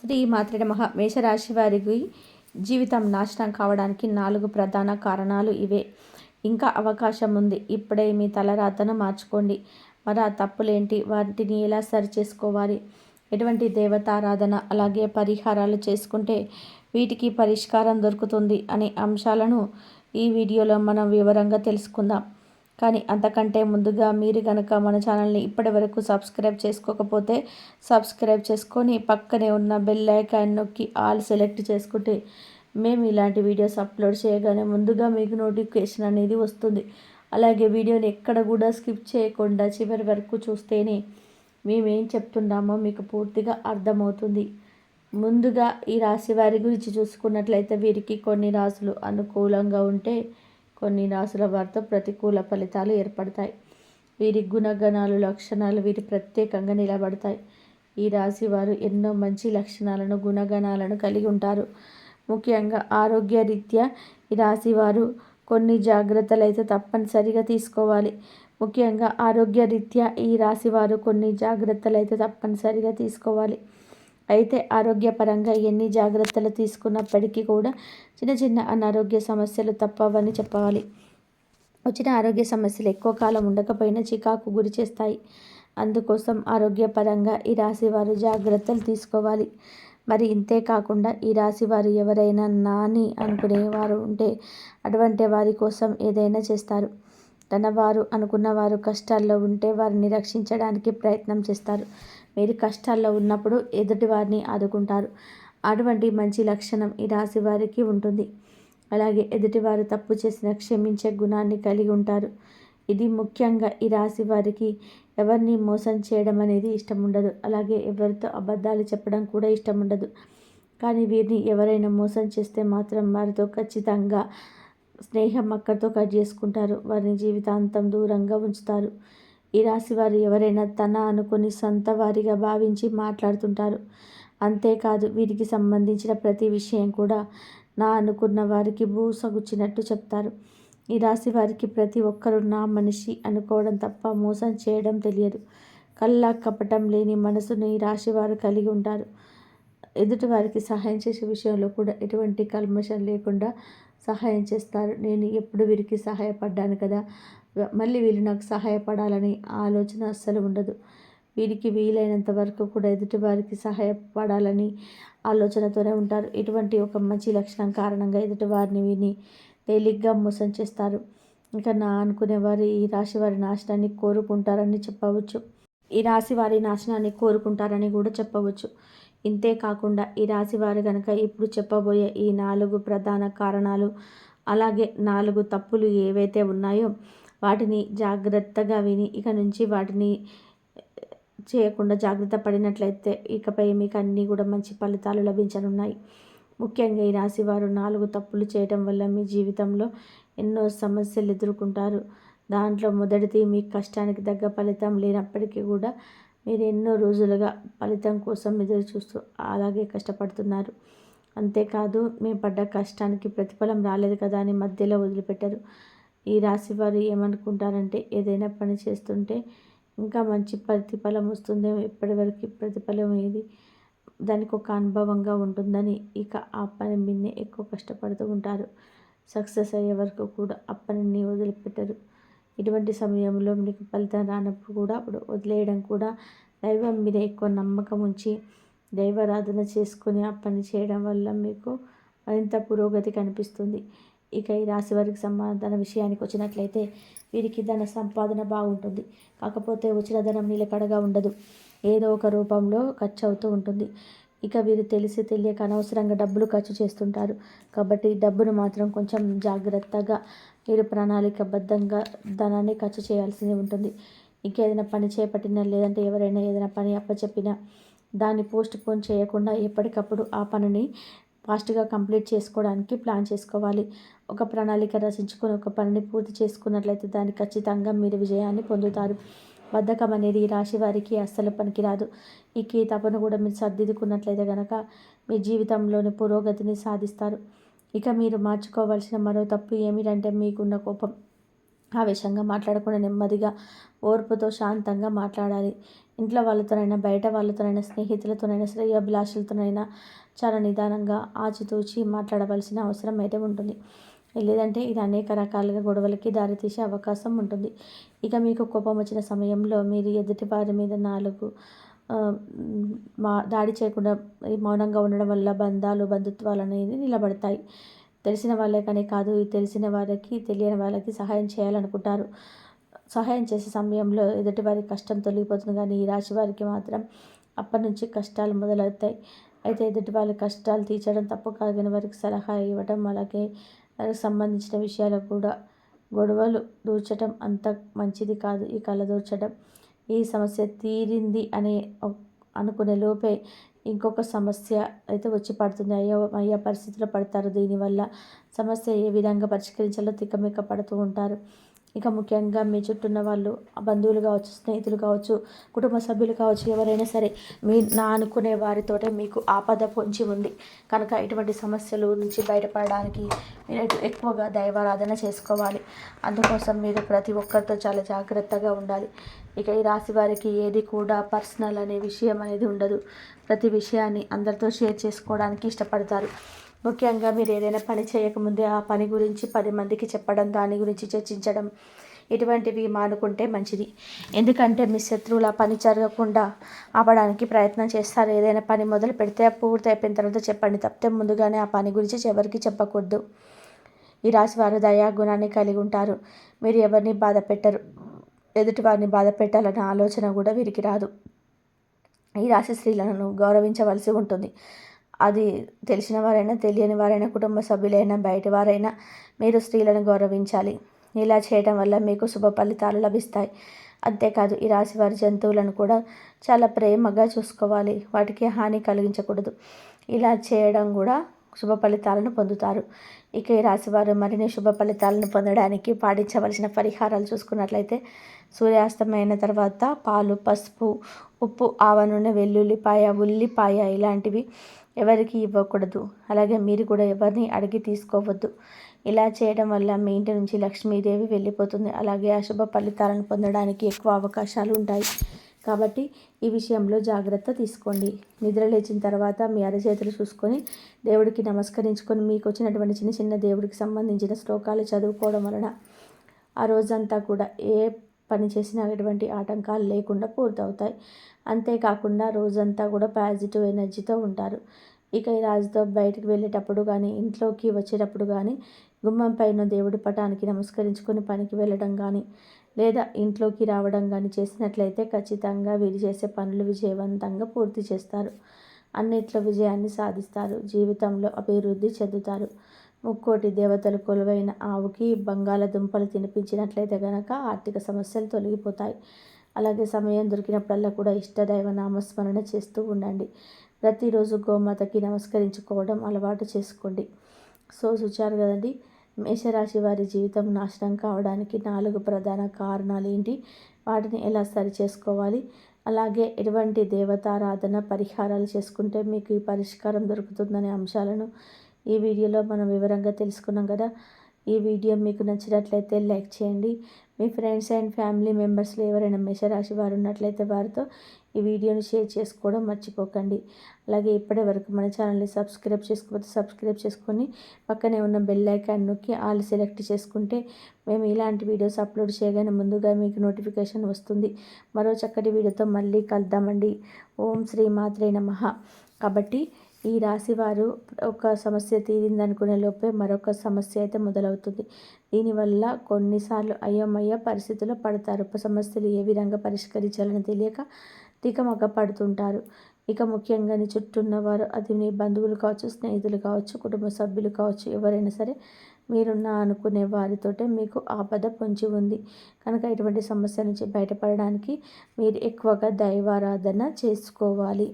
స్త్రీ మాత్రమే మహా మేషరాశి వారికి జీవితం నాశనం కావడానికి నాలుగు ప్రధాన కారణాలు ఇవే. ఇంకా అవకాశం ఉంది. ఇప్పుడే మీ తలరాతను మార్చుకోండి. మరి ఆ తప్పులేంటి? వాటిని ఎలా సరి చేసుకోవాలి ఎటువంటి దేవతారాధన అలాగే పరిహారాలు చేసుకుంటే వీటికి పరిష్కారం దొరుకుతుంది అనే అంశాలను ఈ వీడియోలో మనం వివరంగా తెలుసుకుందాం. కానీ అంతకంటే ముందుగా మీరు కనుక మన ఛానల్ని ఇప్పటి వరకు సబ్స్క్రైబ్ చేసుకోకపోతే సబ్స్క్రైబ్ చేసుకొని పక్కనే ఉన్న బెల్ ఐకాన్ నొక్కి ఆల్ సెలెక్ట్ చేసుకుంటే మేము ఇలాంటి వీడియోస్ అప్లోడ్ చేయగానే ముందుగా మీకు నోటిఫికేషన్ అనేది వస్తుంది. అలాగే వీడియోని ఎక్కడ కూడా స్కిప్ చేయకుండా చివరి వరకు చూస్తేనే మేమేం చెప్తున్నామో మీకు పూర్తిగా అర్థమవుతుంది. ముందుగా ఈ రాశి వారి గురించి చూసుకున్నట్లయితే వీరికి కొన్ని రాసులు అనుకూలంగా ఉంటే కొన్ని రాసుల వారితో ప్రతికూల ఫలితాలు ఏర్పడతాయి. వీరి గుణగణాలు లక్షణాలు వీరి ప్రత్యేకంగా నిలబడతాయి. ఈ రాశి వారు ఎన్నో మంచి లక్షణాలను గుణగణాలను కలిగి ఉంటారు. ముఖ్యంగా ఆరోగ్య రీత్యా ఈ రాశి వారు కొన్ని జాగ్రత్తలు అయితే తప్పనిసరిగా తీసుకోవాలి. ముఖ్యంగా ఆరోగ్య రీత్యా ఈ రాశి వారు కొన్ని జాగ్రత్తలు అయితే తప్పనిసరిగా తీసుకోవాలి. అయితే ఆరోగ్యపరంగా ఎన్ని జాగ్రత్తలు తీసుకున్నప్పటికీ కూడా చిన్న చిన్న అనారోగ్య సమస్యలు తప్పవని చెప్పాలి. వచ్చిన ఆరోగ్య సమస్యలు ఎక్కువ కాలం ఉండకపోయినా చికాకు గురి చేస్తాయి. అందుకోసం ఆరోగ్యపరంగా ఈ రాశి వారు జాగ్రత్తలు తీసుకోవాలి. మరి ఇంతే కాకుండా ఈ రాశి వారు ఎవరైనా నాని అనుకునేవారు ఉంటే అటువంటి వారి కోసం ఏదైనా చేస్తారు. తన వారు అనుకున్న వారు కష్టాల్లో ఉంటే వారిని రక్షించడానికి ప్రయత్నం చేస్తారు. మీరు కష్టాల్లో ఉన్నప్పుడు ఎదుటి వారిని ఆదుకుంటారు. అటువంటి మంచి లక్షణం ఈ రాశి వారికి ఉంటుంది. అలాగే ఎదుటివారు తప్పు చేసిన క్షమించే గుణాన్ని కలిగి ఉంటారు. ఇది ముఖ్యంగా ఈ రాశి వారికి ఎవరిని మోసం చేయడం అనేది ఇష్టం ఉండదు. అలాగే ఎవరితో అబద్ధాలు చెప్పడం కూడా ఇష్టం ఉండదు. కానీ వీరిని ఎవరైనా మోసం చేస్తే మాత్రం వారితో ఖచ్చితంగా స్నేహం అక్కడితో కట్ చేసుకుంటారు. వారిని జీవితాంతం దూరంగా ఉంచుతారు. ఈ రాశి వారు ఎవరైనా తన అనుకుని సొంత వారిగా భావించి మాట్లాడుతుంటారు. అంతేకాదు వీరికి సంబంధించిన ప్రతి విషయం కూడా నా అనుకున్న వారికి బూసగుచ్చినట్టు చెప్తారు. ఈ రాశి వారికి ప్రతి ఒక్కరూ నా మనిషి అనుకోవడం తప్ప మోసం చేయడం తెలియదు. కల్లా కపటం లేని మనసును ఈ రాశి వారు కలిగి ఉంటారు. ఎదుటి వారికి సహాయం చేసే విషయంలో కూడా ఎటువంటి కల్మషం లేకుండా సహాయం చేస్తారు. నేను ఎప్పుడు వీరికి సహాయపడ్డాను కదా? మళ్ళీ వీళ్ళు నాకు సహాయపడాలని ఆలోచన అస్సలు ఉండదు. వీరికి వీలైనంత వరకు కూడా ఎదుటి వారికి సహాయపడాలని ఆలోచనతోనే ఉంటారు. ఇటువంటి ఒక మంచి లక్షణం కారణంగా ఎదుటి వారిని విని తేలిగ్గా మోసం చేస్తారు. ఇంకా నా అనుకునేవారు ఈ రాశి వారి నాశనాన్ని కోరుకుంటారని చెప్పవచ్చు. ఈ రాశి వారి నాశనాన్ని కోరుకుంటారని కూడా చెప్పవచ్చు. ఇంతే కాకుండా ఈ రాశి వారు కనుక ఇప్పుడు చెప్పబోయే ఈ నాలుగు ప్రధాన కారణాలు అలాగే నాలుగు తప్పులు ఏవైతే ఉన్నాయో వాటిని జాగ్రత్తగా విని ఇక నుంచి వాటిని చేయకుండా జాగ్రత్త పడినట్లయితే ఇకపై మీకు అన్నీ కూడా మంచి ఫలితాలు లభించనున్నాయి. ముఖ్యంగా ఈ రాశి వారు నాలుగు తప్పులు చేయడం వల్ల మీ జీవితంలో ఎన్నో సమస్యలు ఎదుర్కొంటారు. దాంట్లో మొదటిది మీ కష్టానికి తగ్గ ఫలితం లేనప్పటికీ కూడా మీరు ఎన్నో రోజులుగా ఫలితం కోసం ఎదురు చూస్తూ అలాగే కష్టపడుతున్నారు. అంతేకాదు మేము పడ్డ కష్టానికి ప్రతిఫలం రాలేదు కదా అని మధ్యలో వదిలిపెట్టారు. ఈ రాశి వారు ఏమనుకుంటారంటే ఏదైనా పని చేస్తుంటే ఇంకా మంచి ప్రతిఫలం వస్తుందేమో ఇప్పటివరకు ప్రతిఫలం ఏది? దానికి ఒక అనుభవంగా ఉంటుందని ఇక ఆ పని మీదనే ఎక్కువ కష్టపడుతూ ఉంటారు. సక్సెస్ అయ్యే వరకు కూడా ఆ పనిని వదిలిపెట్టరు. ఇటువంటి సమయంలో మీకు ఫలితం రానప్పుడు కూడా అప్పుడు వదిలేయడం కూడా దైవం మీద ఎక్కువ నమ్మకం ఉంచి దైవారాధన చేసుకుని ఆ పని చేయడం వల్ల మీకు మరింత పురోగతి కనిపిస్తుంది. ఇక ఈ రాశి వారికి సంబంధన విషయానికి వచ్చినట్లయితే వీరికి ధన సంపాదన బాగుంటుంది. కాకపోతే వచ్చిన ధనం నిలకడగా ఉండదు. ఏదో ఒక రూపంలో ఖర్చు అవుతూ ఉంటుంది. ఇక వీరు తెలిసి తెలియక అనవసరంగా డబ్బులు ఖర్చు చేస్తుంటారు. కాబట్టి డబ్బును మాత్రం కొంచెం జాగ్రత్తగా మీరు ప్రణాళికబద్ధంగా ధనాన్ని ఖర్చు చేయాల్సి ఉంటుంది. ఇంకేదైనా పని చేపట్టినా లేదంటే ఎవరైనా ఏదైనా పని అప్పచెప్పినా దాన్ని పోస్ట్ పోన్ చేయకుండా ఎప్పటికప్పుడు ఆ పనిని ఫాస్ట్గా కంప్లీట్ చేసుకోవడానికి ప్లాన్ చేసుకోవాలి. ఒక ప్రణాళిక రచించుకొని ఒక పనిని పూర్తి చేసుకున్నట్లయితే దాన్ని ఖచ్చితంగా మీరు విజయాన్ని పొందుతారు. బద్ధకం అనేది ఈ రాశి వారికి అస్సలు పనికిరాదు. ఈ తపను కూడా మీరు సర్దిద్దుకున్నట్లయితే కనుక మీ జీవితంలోని పురోగతిని సాధిస్తారు. ఇక మీరు మార్చుకోవాల్సిన మరో తప్పు ఏమిటంటే మీకున్న కోపం. ఆవేశంగా మాట్లాడకుండా నెమ్మదిగా ఓర్పుతో శాంతంగా మాట్లాడాలి. ఇంట్లో వాళ్ళతోనైనా బయట వాళ్ళతోనైనా స్నేహితులతోనైనా శ్రేయాభిలాషులతోనైనా చాలా నిదానంగా ఆచితూచి మాట్లాడవలసిన అవసరం అయితే ఉంటుంది. లేదంటే ఇది అనేక రకాలుగా గొడవలకి దారితీసే అవకాశం ఉంటుంది. ఇక మీకు కోపం వచ్చిన సమయంలో మీరు ఎదుటి వారి మీద నాలుగు మా దాడి చేయకుండా మౌనంగా ఉండడం వల్ల బంధాలు బంధుత్వాలు అనేది నిలబడతాయి. తెలిసిన వాళ్ళకనే కాదు తెలిసిన వారికి తెలియని వాళ్ళకి సహాయం చేయాలనుకుంటారు. సహాయం చేసే సమయంలో ఎదుటి వారి కష్టం తొలగిపోతుంది కానీ ఈ రాశి వారికి మాత్రం అప్పటి నుంచి కష్టాలు మొదలవుతాయి. అయితే ఎదుటి వాళ్ళ కష్టాలు తీర్చడం తప్పు కాదని వారికి సలహా ఇవ్వడం అలాగే వారికి సంబంధించిన విషయాలు కూడా గొడవలు దూర్చడం అంత మంచిది కాదు. ఈ కళ్ళ దూర్చడం ఈ సమస్య తీరింది అనే అనుకునే లోపే ఇంకొక సమస్య అయితే వచ్చి పడుతుంది. అయ్యో అయ్యా పరిస్థితిలో పడతారు. దీనివల్ల సమస్య ఏ విధంగా పరిష్కరించాలో తిక్కమిక్క పడుతూ ఉంటారు. ఇక ముఖ్యంగా మీ చుట్టూ ఉన్న వాళ్ళు బంధువులు కావచ్చు స్నేహితులు కావచ్చు కుటుంబ సభ్యులు కావచ్చు ఎవరైనా సరే మీ నా అనుకునే వారితోటే మీకు ఆపద పొంచి ఉంది. కనుక ఇటువంటి సమస్యలు నుంచి బయటపడడానికి మీరు ఎక్కువగా దైవారాధన చేసుకోవాలి. అందుకోసం మీరు ప్రతి ఒక్కరితో చాలా జాగ్రత్తగా ఉండాలి. ఇక ఈ రాశి వారికి ఏది కూడా పర్సనల్ అనే విషయం అనేది ఉండదు. ప్రతి విషయాన్ని అందరితో షేర్ చేసుకోవడానికి ఇష్టపడతారు. ముఖ్యంగా మీరు ఏదైనా పని చేయకముందే ఆ పని గురించి పది మందికి చెప్పడం దాని గురించి చర్చించడం ఇటువంటివి మానుకుంటే మంచిది. ఎందుకంటే మీ శత్రువుల పని జరగకుండా ఆపడానికి ప్రయత్నం చేస్తారు. ఏదైనా పని మొదలు పెడితే పూర్తి అయిపోయిన తర్వాత చెప్పండి. తప్పితే ముందుగానే ఆ పని గురించి ఎవరికి చెప్పకూడదు. ఈ రాశి వారు దయా గుణాన్ని కలిగి ఉంటారు. మీరు ఎవరిని బాధ పెట్టరు. ఎదుటి వారిని బాధ పెట్టాలన్న ఆలోచన కూడా వీరికి రాదు. ఈ రాశి స్త్రీలను గౌరవించవలసి ఉంటుంది. అది తెలిసిన వారైనా తెలియని వారైనా కుటుంబ సభ్యులైనా బయట వారైనా మీరు స్త్రీలను గౌరవించాలి. ఇలా చేయడం వల్ల మీకు శుభ ఫలితాలు లభిస్తాయి. అంతేకాదు ఈ రాశి వారి జంతువులను కూడా చాలా ప్రేమగా చూసుకోవాలి. వాటికి హాని కలిగించకూడదు. ఇలా చేయడం కూడా శుభ ఫలితాలను పొందుతారు. ఇక ఈ రాశివారు మరిన్ని శుభ ఫలితాలను పొందడానికి పాటించవలసిన పరిహారాలు చూసుకున్నట్లయితే సూర్యాస్తమైన తర్వాత పాలు పసుపు ఉప్పు ఆవ నూనె వెల్లుల్లిపాయ ఉల్లిపాయ ఇలాంటివి ఎవరికి ఇవ్వకూడదు. అలాగే మీరు కూడా ఎవరిని అడిగి తీసుకోవద్దు. ఇలా చేయడం వల్ల మీ ఇంటి నుంచి లక్ష్మీదేవి వెళ్ళిపోతుంది. అలాగే అశుభ ఫలితాలను పొందడానికి ఎక్కువ అవకాశాలు ఉంటాయి. కాబట్టి ఈ విషయంలో జాగ్రత్త తీసుకోండి. నిద్ర లేచిన తర్వాత మీ అరచేతులు చూసుకొని దేవుడికి నమస్కరించుకొని మీకు వచ్చినటువంటి చిన్న చిన్న దేవుడికి సంబంధించిన శ్లోకాలు చదువుకోవడం వలన ఆ రోజంతా కూడా ఏ పనిచేసినా ఎటువంటి ఆటంకాలు లేకుండా పూర్తవుతాయి. అంతేకాకుండా రోజంతా కూడా పాజిటివ్ ఎనర్జీతో ఉంటారు. ఇక ఈ రాజుతో బయటికి వెళ్ళేటప్పుడు కానీ ఇంట్లోకి వచ్చేటప్పుడు కానీ గుమ్మం పైన దేవుడి పటానికి నమస్కరించుకొని పనికి వెళ్ళడం కానీ లేదా ఇంట్లోకి రావడం కానీ చేసినట్లయితే ఖచ్చితంగా వీరు చేసే పనులు విజయవంతంగా పూర్తి చేస్తారు. అన్నిట్లో విజయాన్ని సాధిస్తారు. జీవితంలో అభివృద్ధి చెందుతారు. ముక్కోటి దేవతలు కొలువైన ఆవుకి బంగాళదుంపలు తినిపించినట్లయితే గనక ఆర్థిక సమస్యలు తొలగిపోతాయి. అలాగే సమయం దొరికినప్పుడల్లా కూడా ఇష్టదైవ నామస్మరణ చేస్తూ ఉండండి. ప్రతిరోజు గోమాతకి నమస్కరించుకోవడం అలవాటు చేసుకోండి. సో చూచారు కదండి. మేషరాశి వారి జీవితం నాశనం కావడానికి నాలుగు ప్రధాన కారణాలు ఏంటి? వాటిని ఎలా సరి చేసుకోవాలి? అలాగే ఎటువంటి దేవతారాధన పరిహారాలు చేసుకుంటే మీకు ఈ పరిష్కారం దొరుకుతుందనే అంశాలను ఈ వీడియోలో మనం వివరంగా తెలుసుకున్నాం కదా. ఈ వీడియో మీకు నచ్చినట్లయితే లైక్ చేయండి. మీ ఫ్రెండ్స్ అండ్ ఫ్యామిలీ మెంబర్స్లో ఎవరైనా మేషరాశి వారు ఉన్నట్లయితే వారితో ఈ వీడియోని షేర్ చేసుకోవడం మర్చిపోకండి. అలాగే ఇప్పటి వరకు మన ఛానల్ని సబ్స్క్రైబ్ చేసుకోకపోతే సబ్స్క్రైబ్ చేసుకొని పక్కనే ఉన్న బెల్ ఐకాన్ నొక్కి ఆల్ సెలెక్ట్ చేసుకుంటే మేము ఇలాంటి వీడియోస్ అప్లోడ్ చేయగానే ముందుగా మీకు నోటిఫికేషన్ వస్తుంది. మరో చక్కటి వీడియోతో మళ్ళీ కలుద్దామండి. ఓం శ్రీ మాత్రే నమ. కాబట్టి ఈ రాశి వారు ఒక సమస్య తీరిందనుకునే లోపే మరొక సమస్య అయితే మొదలవుతుంది. దీనివల్ల కొన్నిసార్లు అయోమయ పరిస్థితుల్లో పడతారు. సమస్యలు ఏ విధంగా పరిష్కరించాలని తెలియక తికమక పడుతుంటారు ఇక ముఖ్యంగా నీ చుట్టూ ఉన్నవారు అది నీ బంధువులు కావచ్చు స్నేహితులు కావచ్చు కుటుంబ సభ్యులు కావచ్చు ఎవరైనా సరే మీరున్న అనుకునే వారితోటే మీకు ఆపద పొంచి ఉంది. కనుక ఇటువంటి సమస్య నుంచి బయటపడడానికి మీరు ఎక్కువగా దైవారాధన చేసుకోవాలి.